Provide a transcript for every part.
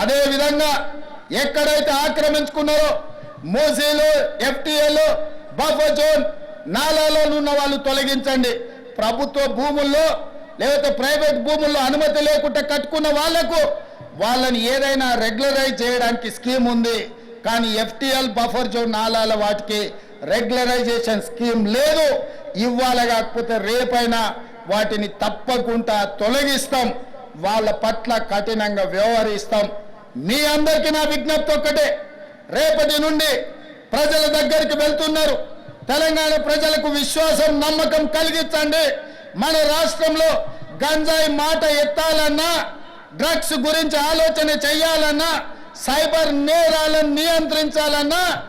అదే విధంగా ఎక్కడైతే ఆక్రమించుకున్నారో మోసీలు ఎఫ్టీఏలు బఫర్ జోన్ నాలాలో ఉన్న వాళ్ళు తొలగించండి. ప్రభుత్వ భూముల్లో లేకపోతే ప్రైవేట్ భూముల్లో అనుమతి లేకుండా కట్టుకున్న వాళ్ళకు వాళ్ళని ఏదైనా రెగ్యులరైజ్ చేయడానికి స్కీమ్ ఉంది. కానీ ఎఫ్టీఎల్ బఫర్ జోన్ నాలాల వాటికి రెగ్యులరైజేషన్ స్కీమ్ లేదు. ఇవాళ కాకపోతే రేపైనా వాటిని తప్పకుండా తొలగిస్తాం. వాళ్ళ పట్ల కఠినంగా వ్యవహరిస్తాం. మీ అందరికీ నా విజ్ఞప్తి ఒక్కటే. రేపటి నుండి ప్రజల దగ్గరికి వెళ్తున్నారు. తెలంగాణ ప్రజలకు విశ్వాసం నమ్మకం కలిగించండి. మన రాష్ట్రంలో గంజాయి మాట ఎత్తాలన్నా డ్రగ్స్ గురించి ఆలోచన చేయాలన్నా సైబర్ నేరాలను నియంత్రించాలన్నా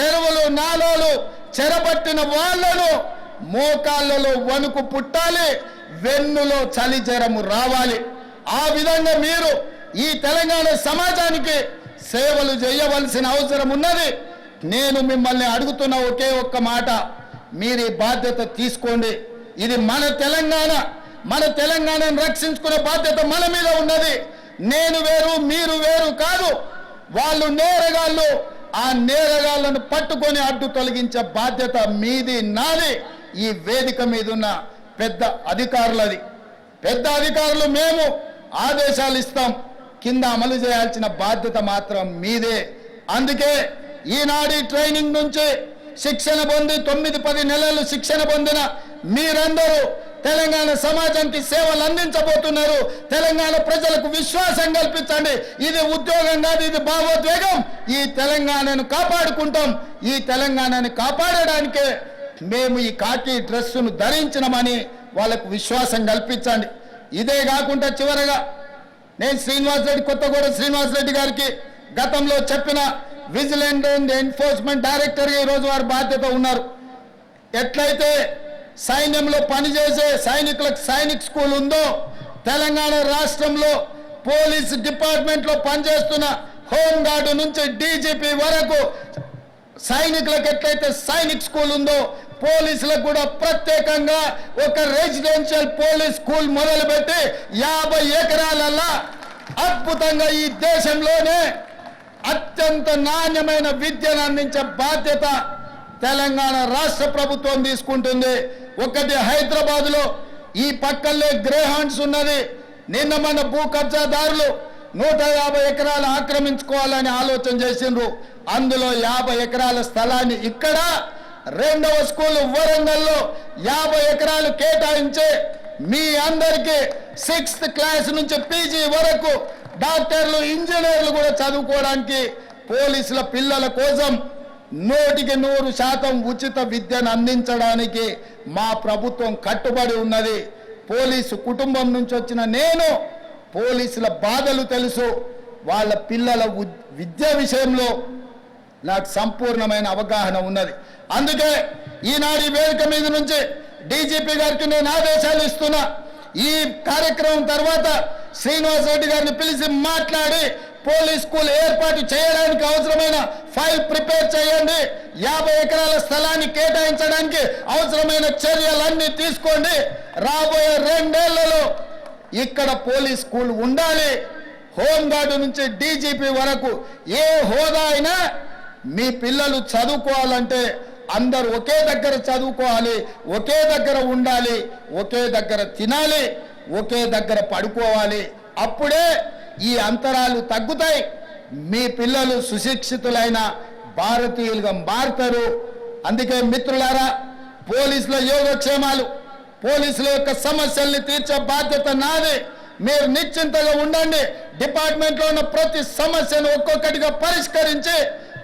చెరువులు నాలోలు చెరబట్టిన వాళ్ళను మోకాళ్ళలో వణుకు పుట్టాలి వెన్నులో చలి రావాలి. ఆ విధంగా మీరు ఈ తెలంగాణ సమాజానికి సేవలు చేయవలసిన అవసరం ఉన్నది. నేను మిమ్మల్ని అడుగుతున్న ఒకే ఒక్క మాట. మీరు ఈ బాధ్యత తీసుకోండి. ఇది మన తెలంగాణ. మన తెలంగాణను రక్షించుకునే బాధ్యత మన మీద ఉన్నది. నేను వేరు మీరు వేరు కాదు. వాళ్ళు నేరగాళ్ళు ఆ నేరగాళ్ళను పట్టుకొని అడ్డు తొలగించే బాధ్యత మీది నాది. ఈ వేదిక మీద ఉన్న పెద్ద అధికారులది. పెద్ద అధికారులు మేము ఆదేశాలు ఇస్తాం. కింద అమలు చేయాల్సిన బాధ్యత మాత్రం మీదే. అందుకే ఈనాడి ట్రైనింగ్ నుంచి శిక్షణ పొంది తొమ్మిది పది నెలలు శిక్షణ పొందిన మీరందరూ తెలంగాణ సమాజానికి సేవలు అందించబోతున్నారు. తెలంగాణ ప్రజలకు విశ్వాసం కల్పించండి. ఇది ఉద్యోగం కాదు ఇది భావోద్వేగం. ఈ తెలంగాణను కాపాడుకుంటాం. ఈ తెలంగాణను కాపాడడానికే మేము ఈ కాకి డ్రెస్సును ధరించినమని వాళ్ళకు విశ్వాసం కల్పించండి. ఇదే కాకుండా చివరగా నేను శ్రీనివాస్ రెడ్డి కొత్తగూడ శ్రీనివాస్ రెడ్డి గారికి గతంలో చెప్పిన విజిలెంట్ అండ్ ఎన్ఫోర్స్మెంట్ డైరెక్టర్ ఈరోజు వారి బాధ్యత ఉన్నారు. ఎట్లయితే సైన్యంలో పనిచేసే సైనికులకు సైనిక్ స్కూల్ ఉందో తెలంగాణ రాష్ట్రంలో పోలీస్ డిపార్ట్మెంట్లో పనిచేస్తున్న హోంగార్డు నుంచి డీజీపీ వరకు సైనికులకు ఎట్లయితే సైనిక్ స్కూల్ ఉందో పోలీసులకు కూడా ప్రత్యేకంగా ఒక రెసిడెన్షియల్ పోలీస్ స్కూల్ మొదలుపెట్టి యాభై ఎకరాలల్లా అద్భుతంగా ఈ దేశంలోనే అత్యంత నాణ్యమైన విద్యను అందించే బాధ్యత తెలంగాణ రాష్ట్ర ప్రభుత్వం తీసుకుంటుంది. ఒకటి హైదరాబాదులో ఈ పక్కల్లే గ్రేహాండ్స్ ఉన్నది. నిన్న మన భూ కబ్జాదారులు నూట యాభై ఎకరాలు ఆక్రమించుకోవాలని ఆలోచన చేసిండ్రు. అందులో యాభై ఎకరాల స్థలాన్ని ఇక్కడ రెండవ స్కూల్ వరంగల్లో యాభై ఎకరాలు కేటాయించే మీ అందరికీ సిక్స్త్ క్లాస్ నుంచి పీజీ వరకు డాక్టర్లు ఇంజనీర్లు కూడా చదువుకోవడానికి పోలీసుల పిల్లల కోసం నూటికి నూరు శాతం ఉచిత విద్యను అందించడానికి మా ప్రభుత్వం కట్టుబడి ఉన్నది. పోలీసు కుటుంబం నుంచి వచ్చిన నేను పోలీసుల బాధలు తెలుసు. వాళ్ళ పిల్లల విద్య విషయంలో నాకు సంపూర్ణమైన అవగాహన ఉన్నది. అందుకే ఈనాడు వేదిక మీద నుంచి డీజీపీ గారికి నేను ఆదేశాలు ఇస్తున్నా. ఈ కార్యక్రమం తర్వాత శ్రీనివాస్ రెడ్డి గారిని పిలిచి మాట్లాడి పోలీస్ స్కూల్ ఏర్పాటు చేయడానికి అవసరమైన ఫైల్ ప్రిపేర్ చేయండి. యాభై ఎకరాల స్థలాన్ని కేటాయించడానికి అవసరమైన చర్యలన్నీ తీసుకోండి. రాబోయే రెండేళ్ళలో ఇక్కడ పోలీస్ స్కూల్ ఉండాలి. హోంగార్డు నుంచి డీజీపీ వరకు ఏ హోదా అయినా మీ పిల్లలు చదువుకోవాలంటే అందరూ ఒకే దగ్గర చదువుకోవాలి ఒకే దగ్గర ఉండాలి ఒకే దగ్గర తినాలి ఒకే దగ్గర పడుకోవాలి. అప్పుడే ఈ అంతరాలు తగ్గుతాయి. మీ పిల్లలు సుశిక్షితులైన భారతీయులుగా మారుతారు. అందుకే మిత్రులారా పోలీసుల యోగక్షేమాలు పోలీసుల యొక్క సమస్యల్ని తీర్చే బాధ్యత నాది. మీరు నిశ్చింతగా ఉండండి. డిపార్ట్మెంట్లో ఉన్న ప్రతి సమస్యను ఒక్కొక్కటిగా పరిష్కరించి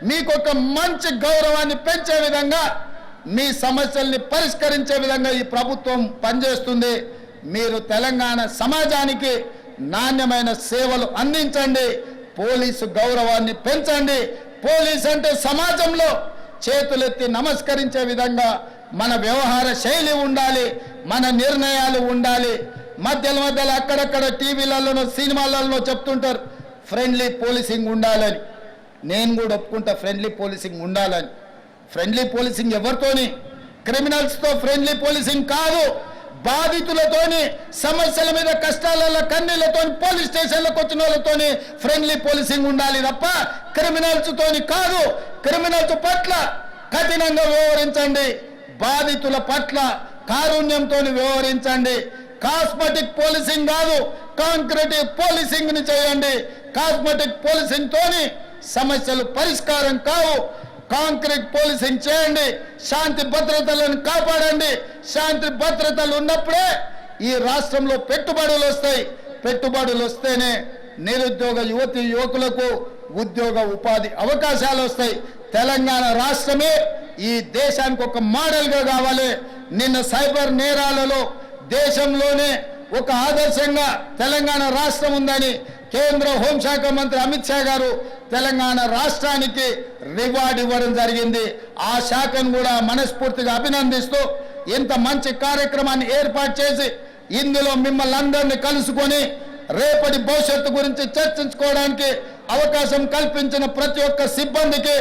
మీకు ఒక మంచి గౌరవాన్ని పెంచే విధంగా మీ సమస్యల్ని పరిష్కరించే విధంగా ఈ ప్రభుత్వం పనిచేస్తుంది. మీరు తెలంగాణ సమాజానికి నాణ్యమైన సేవలు అందించండి. పోలీసు గౌరవాన్ని పెంచండి. పోలీస్ అంటే సమాజంలో చేతులెత్తి నమస్కరించే విధంగా మన వ్యవహార శైలి ఉండాలి మన నిర్ణయాలు ఉండాలి. మధ్యలో మధ్యలో అక్కడక్కడ టీవీలలోనో సినిమాలలో చెప్తుంటారు ఫ్రెండ్లీ పోలీసింగ్ ఉండాలని. నేను కూడా ఒప్పుకుంటా ఫ్రెండ్లీ పోలీసింగ్ ఉండాలని. ఫ్రెండ్లీ పోలీసింగ్ ఎవరితోని? క్రిమినల్స్తో ఫ్రెండ్లీ పోలీసింగ్ కాదు. బాధితులతోని సమస్యల మీద కష్టాలలో కన్నీళ్ళతో పోలీస్ స్టేషన్లకు వచ్చిన వాళ్ళతోని ఫ్రెండ్లీ పోలీసింగ్ ఉండాలి తప్ప క్రిమినల్స్తోని కాదు. క్రిమినల్స్ పట్ల కఠినంగా వ్యవహరించండి. బాధితుల పట్ల కారుణ్యంతో వ్యవహరించండి. కాస్మెటిక్ పోలీసింగ్ కాదు. కాంక్రీట్ పోలీసింగ్ని చేయండి. కాస్మెటిక్ పోలీసింగ్ తోని సమస్యలు పరిష్కారం కావు. కాంక్రీట్ పోలీసింగ్ చేయండి. శాంతి భద్రతలను కాపాడండి. శాంతి భద్రతలు ఉన్నప్పుడే ఈ రాష్ట్రంలో పెట్టుబడులు వస్తాయి. పెట్టుబడులు వస్తేనే నిరుద్యోగ యువతి యువకులకు ఉద్యోగ ఉపాధి అవకాశాలు వస్తాయి. తెలంగాణ రాష్ట్రమే ఈ దేశానికి ఒక మోడల్గా కావాలి. నిన్న సైబర్ నేరాలలో దేశంలోనే ఒక ఆదర్శంగా తెలంగాణ రాష్ట్రం ఉందని కేంద్ర హోంశాఖ మంత్రి అమిత్ షా గారు తెలంగాణ రాష్ట్రానికి రివార్డు ఇవ్వడం జరిగింది. ఆ శాఖను కూడా మనస్ఫూర్తిగా అభినందిస్తూ ఇంత మంచి కార్యక్రమాన్ని ఏర్పాటు చేసి ఇందులో మిమ్మల్ని అందరినీ కలుసుకొని రేపటి భవిష్యత్తు గురించి చర్చించుకోవడానికి అవకాశం కల్పించిన ప్రతి ఒక్క సిబ్బందికి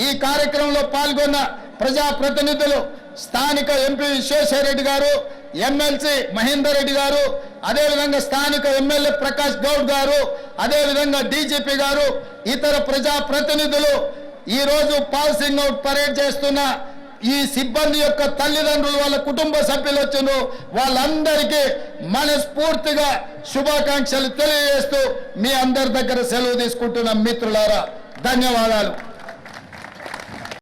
ఈ కార్యక్రమంలో పాల్గొన్న ప్రజాప్రతినిధులు స్థానిక ఎంపీ విశ్వేశ్వరరెడ్డి గారు ఎమ్మెల్సీ మహేందర్ రెడ్డి గారు అదేవిధంగా స్థానిక ఎమ్మెల్యే ప్రకాష్ గౌడ్ గారు అదేవిధంగా డీజీపీ గారు ఇతర ప్రజా ప్రతినిధులు ఈ పాసింగ్ అవుట్ పరేడ్ చేస్తున్న ఈ సిబ్బంది యొక్క తల్లిదండ్రులు వాళ్ళ కుటుంబ సభ్యులు వచ్చిన వాళ్ళందరికీ మనస్ఫూర్తిగా శుభాకాంక్షలు తెలియజేస్తూ మీ అందరి దగ్గర సెలవు తీసుకుంటున్న మిత్రులారా ధన్యవాదాలు.